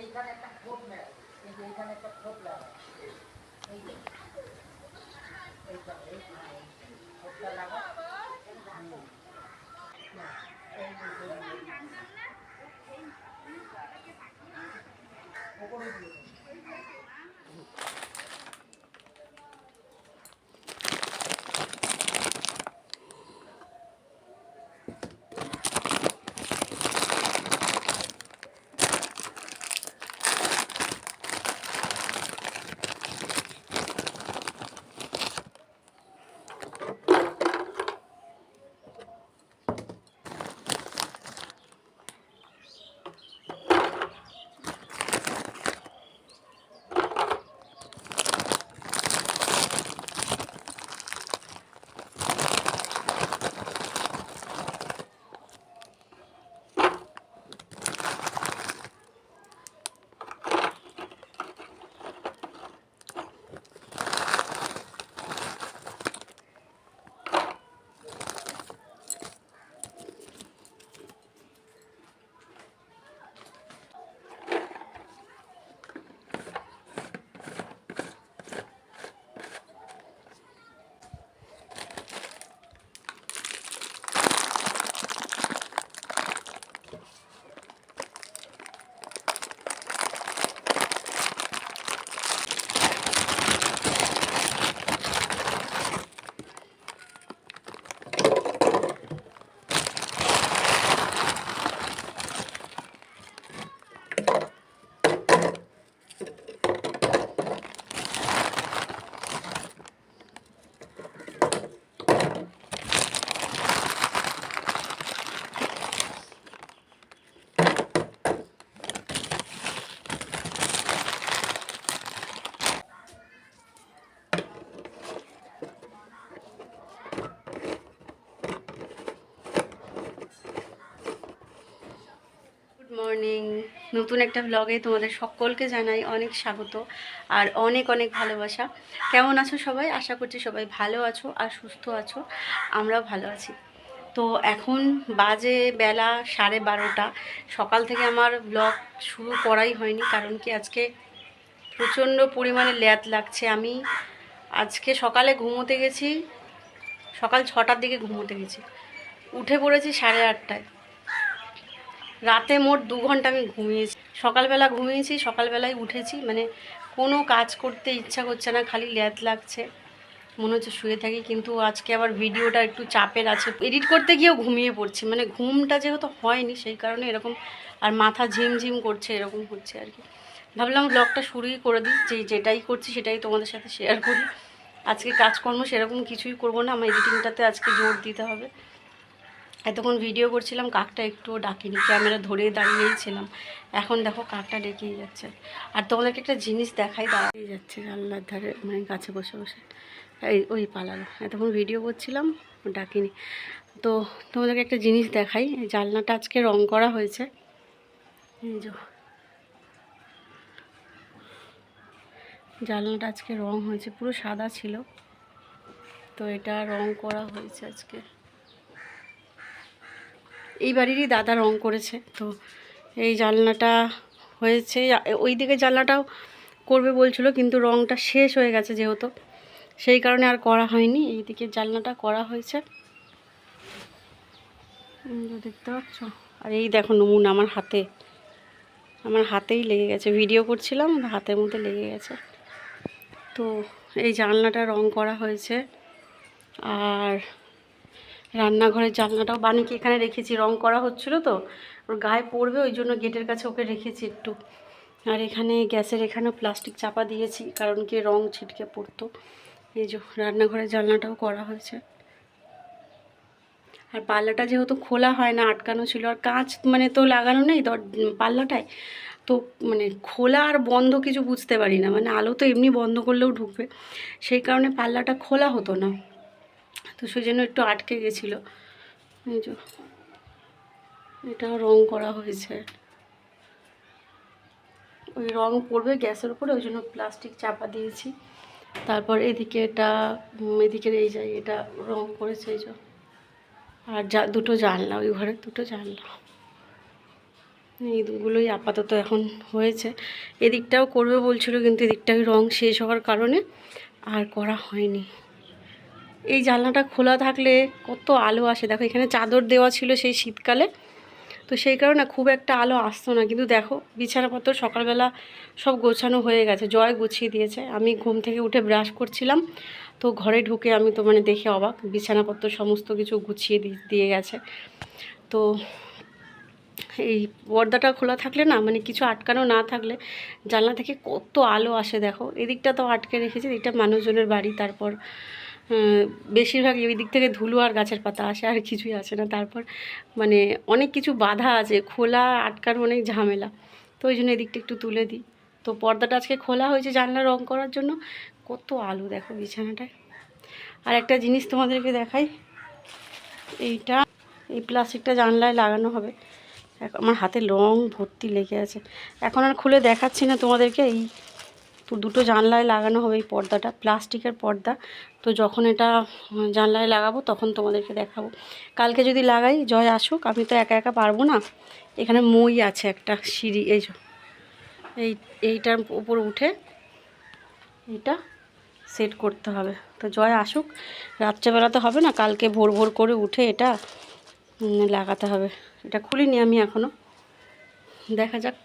এইখানে একটা খোপ লাগা এই যে এইখানে একটা খোপ লাগা এই যে এইখানে এইখানে খোপটা লাগা হুম। না, এই যে, এই যে, এই যে। ওপরে দিয়ে মর্নিং নতুন একটা ব্লগে তোমাদের সকলকে জানাই অনেক স্বাগত আর অনেক অনেক ভালোবাসা। কেমন আছো সবাই? আশা করছি সবাই ভালো আছো আর সুস্থ আছো। আমরাও ভালো আছি। তো এখন বাজে বেলা সাড়ে বারোটা। সকাল থেকে আমার ব্লগ শুরু করাই হয়নি কারণ কি আজকে প্রচণ্ড পরিমাণে ল্যাদ লাগছে। আমি আজকে সকালে ঘুমোতে গেছি, সকাল ছটার দিকে ঘুমোতে গেছি। উঠে পড়েছি সাড়ে আটটায়। রাতে মোট দু ঘণ্টা আমি ঘুমিয়েছি। সকালবেলা ঘুমিয়েছি, সকালবেলায় উঠেছি। মানে কোনো কাজ করতে ইচ্ছা করছে না, খালি ল্যাদ লাগছে। মনে হচ্ছে শুয়ে থাকি, কিন্তু আজকে আবার ভিডিওটা একটু চাপের আছে। এডিট করতে গিয়েও ঘুমিয়ে পড়ছি। মানে ঘুমটা যেহেতু হয়নি, সেই কারণে এরকম আর মাথা ঝিমঝিম করছে, এরকম হচ্ছে আর কি। ভাবলাম ব্লগটা শুরুই করে দিই, যে যেটাই করছি সেটাই তোমাদের সাথে শেয়ার করি। আজকে কাজকর্ম সেরকম কিছুই করব না, আমার এডিটিংটাতে আজকে জোর দিতে হবে। এতক্ষণ ভিডিও করছিলাম, কাকটা একটুও ডাকিনি ক্যামেরা ধরে দাঁড়িয়েই ছিলাম। এখন দেখো কাকটা ডেকেই যাচ্ছে। আর তোমাদেরকে একটা জিনিস দেখাই দাঁড়িয়ে যাচ্ছে জানলার ধারে মানে গাছে বসে বসে। এই, ওই পালালো। এতক্ষণ ভিডিও করছিলাম ডাকিনি। তো তোমাদেরকে একটা জিনিস দেখাই, জানলাটা আজকে রং করা হয়েছে। জানলাটা আজকে রং হয়েছে, পুরো সাদা ছিল। তো এটা রং করা হয়েছে আজকে। এই বাড়িরই দাদা রং করেছে। তো এই জানলাটা হয়েছে। ওই দিকে জানলাটাও করবে বলছিল, কিন্তু রংটা শেষ হয়ে গেছে যেহেতু। সেই কারণে আর করা হয়নি। এই দিকে জানলাটা করা হয়েছে। দেখতে পাচ্ছ? আর এই দেখো নুন আমার হাতে। আমার হাতেই লেগে গেছে। ভিডিও করছিলাম, হাতের মধ্যে লেগে গেছে। তো এই জানলাটা রং করা হয়েছে। আর রান্নাঘরের জানলাটাও বানিকে এখানে রেখেছি, রং করা হচ্ছিল তো। ওর গায়ে পড়বে, ওই জন্য গেটের কাছে ওকে রেখেছি একটু। আর এখানে গ্যাসের এখানেও প্লাস্টিক চাপা দিয়েছি, কারণ কি রং ছিটকে পড়তো। এই যে রান্নাঘরের জানলাটাও করা হয়েছে। আর পাল্লাটা যেহেতু খোলা হয় না, আটকানো ছিল, আর কাঁচ মানে তো লাগানো নেই দর পাল্লাটায়, তো মানে খোলা আর বন্ধ কিছু বুঝতে পারি না। মানে আলো তো এমনি বন্ধ করলেও ঢুকবে। সেই কারণে পাল্লাটা খোলা হতো না। তো সেই জন্য একটু আটকে গেছিল। এই এটাও রং করা হয়েছে। ওই রং পড়বে গ্যাসের উপরে, ওই জন্য প্লাস্টিক চাপা দিয়েছি। তারপর এদিকে এটা এদিকের এই যায় এটা রং করেছে এই যে। আর যা দুটো জানলা, ওই ঘরে দুটো জানলা। এইগুলোই আপাতত এখন হয়েছে। এদিকটাও করবে বলছিল, কিন্তু এদিকটাই রং শেষ হওয়ার কারণে আর করা হয়নি। এই জানলাটা খোলা থাকলে কত আলো আসে। দেখো, এখানে চাদর দেওয়া ছিল সেই শীতকালে। তো সেই কারণে খুব একটা আলো আসতো না। কিন্তু দেখো, বিছানাপত্র সকালবেলা সব গোছানো হয়ে গেছে জয় গুছিয়ে দিয়েছে। আমি ঘুম থেকে উঠে ব্রাশ করছিলাম। তো ঘরে ঢুকে আমি তো মানে দেখে অবাক, বিছানাপত্র সমস্ত কিছু গুছিয়ে দিয়ে গেছে। তো এই পর্দাটা খোলা থাকলে না মানে কিছু আটকানো না থাকলে জানলা থেকে কত আলো আসে। দেখো, এদিকটা তো আটকে রেখেছে, এদিকটা মানুষজনের বাড়ি, তারপর বেশিরভাগ ওই দিক থেকে ধুলো আর গাছের পাতা আসে, আর কিছুই আসে না। তারপর মানে অনেক কিছু বাধা আছে, খোলা আটকার অনেক ঝামেলা। তো ওই জন্য এদিকটা একটু তুলে দিই। তো পর্দাটা আজকে খোলা হয়েছে জানলা রং করার জন্য। কত আলো দেখো বিছানাটায়। আর একটা জিনিস তোমাদেরকে দেখাই। এইটা, এই প্লাস্টিকটা জানলায় লাগানো হবে। আমার হাতে রং ভর্তি লেগে আছে। এখন আর খুলে দেখাচ্ছি না তোমাদেরকে, এই তো দুটো জানলায় লাগানো হবে এই পর্দাটা, প্লাস্টিকের পর্দা। তো যখন এটা জানলায় লাগাবো তখন তোমাদেরকে দেখাবো। কালকে যদি লাগাই, জয় আসুক, আমি তো একা একা পারব না। এখানে মই আছে একটা, সিঁড়ি, এই এই, এইটার উপর উঠে এইটা সেট করতে হবে। তো জয় আসুক রাত্রেবেলা তো হবে না, কালকে ভোর ভোর করে উঠে এটা লাগাতে হবে। এটা খুলিনি আমি এখনও দেখা যাক।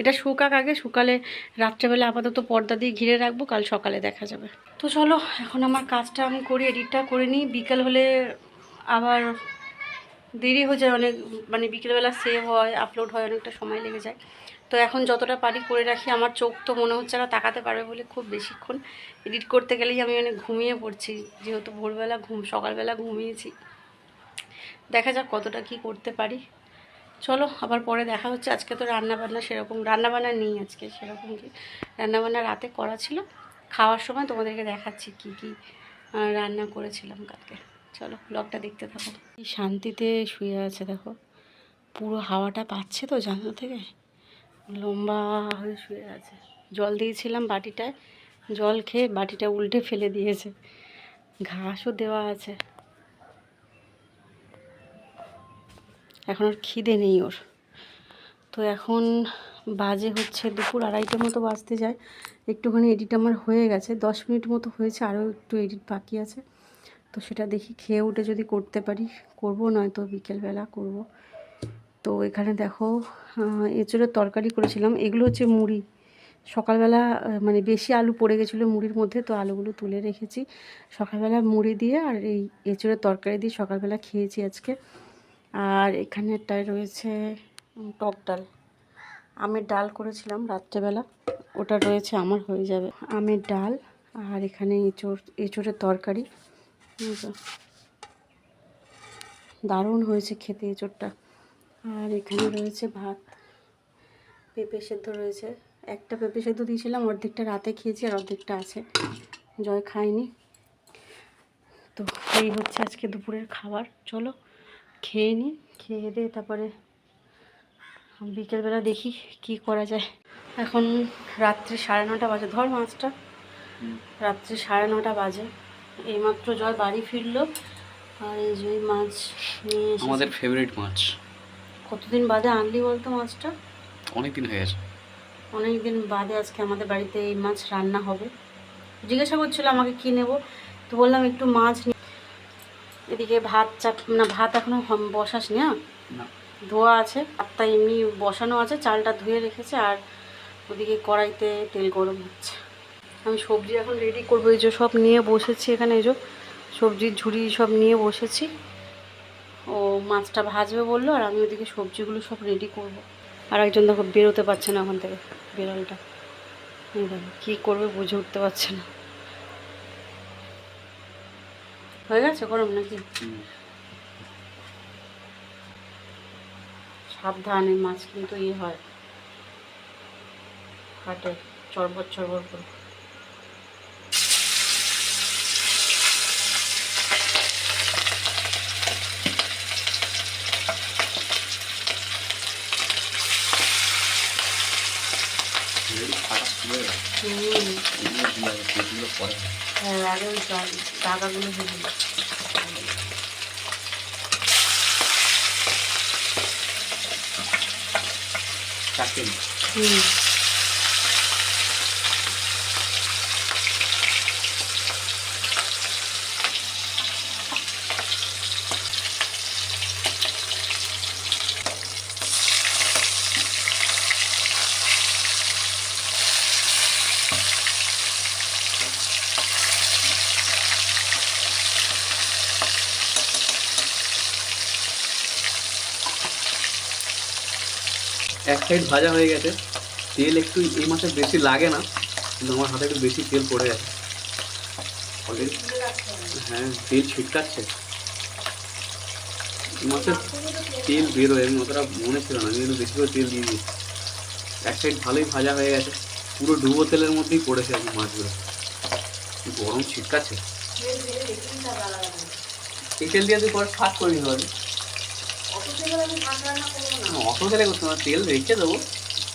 এটা শুকাক আগে, শুকালে রাত্রেবেলা আপাতত পর্দা দিয়ে ঘিরে রাখব, কাল সকালে দেখা যাবে। তো চলো, এখন আমার কাজটা আমি করি, এডিটটা করে নিই। বিকেল হলে আবার দেরি হয়ে যায়, অনেক মানে বিকেলবেলা সেভ হয় আপলোড হয়, অনেকটা সময় লেগে যায়। তো এখন যতটা পারি করে রাখি। আমার চোখ তো মনে হচ্ছে না তাকাতে পারবে বলে খুব বেশিক্ষণ। এডিট করতে গেলেই আমি অনেক ঘুমিয়ে পড়ছি, যেহেতু ভোরবেলা ঘুম, সকালবেলা ঘুমিয়েছি। দেখা যাক কতটা কি করতে পারি। চলো, আবার পরে দেখা হচ্ছে। আজকে তো রান্নাবান্না সেরকম রান্নাবান্না নেই আজকে সেরকম কি। রান্নাবান্না রাতে করা ছিল। খাওয়ার সময় তোমাদেরকে দেখাচ্ছি কি কি রান্না করেছিলাম কালকে। চলো ব্লগটা দেখতে থাকো। শান্তিতে শুয়ে আছে দেখো। পুরো হাওয়াটা পাচ্ছে তো জানলা থেকে। লম্বা হয়ে শুয়ে আছে। জল দিয়েছিলাম বাটিটায়। জল খেয়ে বাটিটা উল্টে ফেলে দিয়েছে। ঘাসও দেওয়া আছে। এখন আর খিদে নেই ওর। তো এখন বাজে হচ্ছে দুপুর আড়াইটার মতো বাজতে যায়। একটুখানি এডিট আমার হয়ে গেছে। দশ মিনিট মতো হয়েছে, আরও একটু এডিট বাকি আছে। তো সেটা দেখি খেয়ে উঠে যদি করতে পারি, করব, নয়তো বিকেলবেলা করব। তো এখানে দেখো এঁচোড়ের তরকারি করেছিলাম। এগুলো হচ্ছে মুড়ি। সকালবেলা মানে বেশি আলু পড়ে গেছিল মুড়ির মধ্যে, তো আলুগুলো তুলে রেখেছি। সকালবেলা মুড়ি দিয়ে আর এই এঁচোড়ের তরকারি দিয়ে সকালবেলা খেয়েছি আজকে। আর এখানেরটায় রয়েছে টক ডাল। আমের ডাল করেছিলাম রাত্রেবেলা, ওটা রয়েছে, আমার হয়ে যাবে। আমের ডাল আর এখানে এঁচোড়, এঁচোড়ের তরকারি। দারুণ হয়েছে খেতে এঁচোড়টা। আর এখানে রয়েছে ভাত। পেঁপে সেদ্ধ রয়েছে। একটা পেঁপে সেদ্ধ দিয়েছিলাম, অর্ধেকটা রাতে খেয়েছি আর অর্ধেকটা আছে। জয় খায়নি। তো এই হচ্ছে আজকে দুপুরের খাবার। চলো খেয়ে নিই খেয়ে দিয়ে তারপরে বিকেলবেলা দেখি কি করা যায়। এখন রাত্রি সাড়ে নটা বাজে ধর মাছটা। রাত্রি সাড়ে নটা বাজে। এইমাত্র জল বাড়ি ফিরলো আর এই যে মাছ নিয়ে আমাদের ফেভারিট মাছ। কতদিন বাদে আনলি বলতো মাছটা? অনেক দিন হয়ে গেছে। অনেক দিন বাদে আজকে আমাদের বাড়িতে এই মাছ রান্না হবে। জিজ্ঞাসা করছিল আমাকে কী নেব তো বললাম একটু মাছ এদিকে ভাত চাপ না ভাত এখনও বসাসনি হ্যাঁ? না। ধোয়া আছে ভাতটা এমনি বসানো আছে চালটা ধুয়ে রেখেছে আর ওদিকে কড়াইতে তেল গরম হচ্ছে। আমি সবজি এখন রেডি করব এই যে সব নিয়ে বসেছি এখানে এই যে সবজির ঝুড়ি সব নিয়ে বসেছি। ও মাছটা ভাজবে বলল আর আমি ওদিকে সবজিগুলো সব রেডি করব। আর একজন দেখো বেরোতে পারছে না ওখান থেকে বেড়ালটা কী করবে বুঝে উঠতে পারছে না। হয়ে গেছে গরম নাকি সাবধানে মাছ কিন্তু ইয়ে হয়। কাটে চরবর চরবর করে। হুম। হয়। আগে ওই গা- দাগাগুলো হুম সাইড ভাজা হয়ে গেছে। তেল একটু এই মাসে বেশি লাগে না, কিন্তু আমার হাতে একটু বেশি তেল পড়ে গেছে হ্যাঁ তেল ছিটকাচ্ছে। এই মাসে তেল বেরোয় আমি অতটা মনে ছিল না একটু বেশি করে তেল দিয়ে দিয়েছি। এক সাইড ভালোই ভাজা হয়ে গেছে, পুরো ডুবো তেলের মধ্যেই পড়েছে এখন মাছগুলো। গরম ছিটকাচ্ছে। এই তেল দিয়ে তুই পরে ফাঁক করে নিতে পারবি অত তেলে করতে না তেল রেখে দেবো।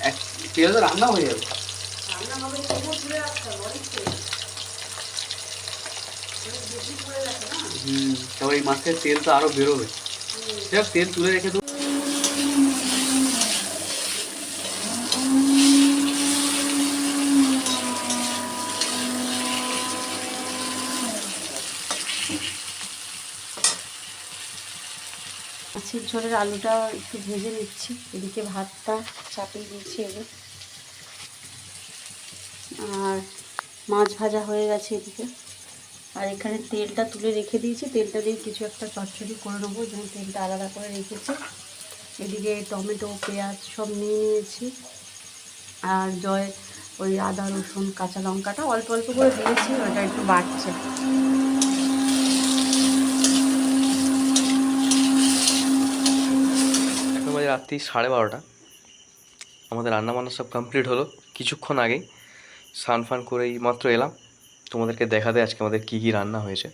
এক তেল তো রান্না হয়ে যাবে। হম তারপর এই মাছের তেল তো আরও বেরোবে। তেল তুলে রেখে দেবো। মাছের ঝোলের আলুটা একটু ভেজে নিচ্ছি। এদিকে ভাতটা চাপিয়ে দিয়েছি এবার আর মাছ ভাজা হয়ে গেছে এদিকে। আর এখানে তেলটা তুলে রেখে দিয়েছি। তেলটা দিয়ে কিছু একটা চচ্চড়ি করে নেব। যেমন তেলটা আলাদা করে রেখেছি। এদিকে টমেটো, পেঁয়াজ সব নিয়ে নিয়েছি। আর জয় ওই আদা, রসুন, কাঁচা লঙ্কাটা অল্প অল্প করে দিয়েছি। ওটা একটু বাড়ছে এখন বাজে রাত্রি সাড়ে বারোটা। আমাদের রান্না বান্না সব কমপ্লিট হলো। কিছুক্ষণ আগেই স্নান ফান করেই মাত্র এলাম। তোমাদেরকে দেখাতে আজকে আমাদের কী কী রান্না হয়েছে।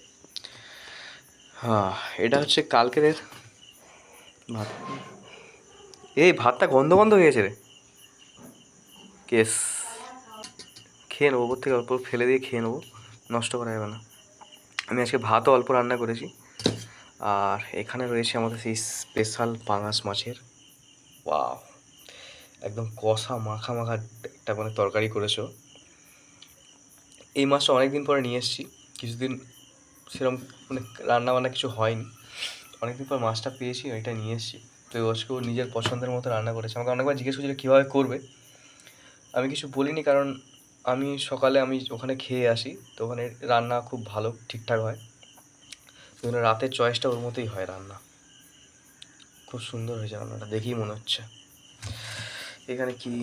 হ্যাঁ এটা হচ্ছে কালকের ভাত। এই ভাতটা গন্ধ গন্ধ হয়ে গেছে রে। কেস। খেয়ে নেব ওপর থেকে অল্প ফেলে দিয়ে খেয়ে নেব। নষ্ট করা যাবে না। আমি আজকে ভাতও অল্প রান্না করেছি। আর এখানে রয়েছে আমাদের সেই স্পেশাল পাঙাশ মাছের ওয়াও একদম কষা মাখা মাখা একটা মানে তরকারি করেছ। এই মাছটা অনেক দিন পরে নিয়ে এসেছি। কিছুদিন সেরকম মানে রান্নাবান্না কিছু হয়নি। অনেকদিন পর মাছটা পেয়েছি এটা নিয়ে এসেছি। তো আজকেও নিজের পছন্দের মতো রান্না করেছে। আমাকে অনেকবার জিজ্ঞেস করছিল কীভাবে করবে। আমি কিছু বলিনি কারণ আমি সকালে আমি ওখানে খেয়ে আসি, তো ওখানে রান্না খুব ভালো ঠিকঠাক হয়। জন্য রাতের চয়েসটা ওর মতোই হয় রান্না। খুব সুন্দর হয়েছে রান্নাটা, দেখেই মনে হচ্ছে। এখানে কি?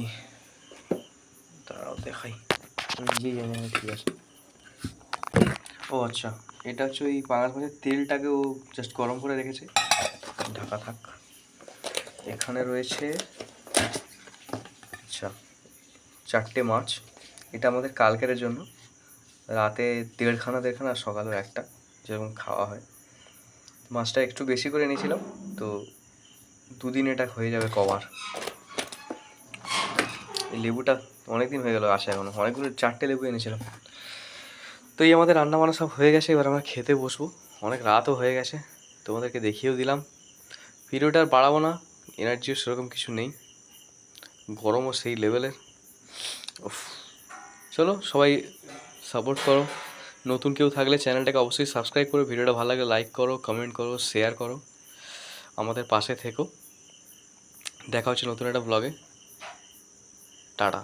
দাঁড়াও, দেখাই। আমি নিজেই জানি না ঠিক আছে। ও আচ্ছা। এটা হচ্ছে ওই পাঙাশ তেলটাকে ও জাস্ট গরম করে রেখেছে। ঢাকা থাক। এখানে রয়েছে আচ্ছা চারটে মাছ। এটা আমাদের কালকের জন্য। রাতে দেড়খানা দেড়খানা, আর সকালেও একটা, যেরকম খাওয়া হয়। মাছটা একটু বেশি করে নিয়েছিলাম তো দুদিন এটা হয়ে যাবে কভার এই লেবুটা অনেক দিন হয়ে গেল আসা এখনও। অনেকগুলো চারটে লেবু এনেছিলাম। তো এই আমাদের রান্না বান্না সব হয়ে গেছে, এবার আমরা খেতে বসবো। অনেক রাতও হয়ে গেছে, তোমাদেরকে দেখিয়েও দিলাম। ভিডিওটা আর বাড়াবো না এনার্জিও সেরকম কিছু নেই। গরমও সেই লেভেলের চলো, সবাই সাপোর্ট করো। নতুন কেউ থাকলে চ্যানেলটাকে অবশ্যই সাবস্ক্রাইব করো। ভিডিওটা ভালো লাগলে লাইক করো কমেন্ট করো শেয়ার করো। আমাদের পাশে থেকো। দেখা হচ্ছে নতুন একটা ব্লগে টাটা।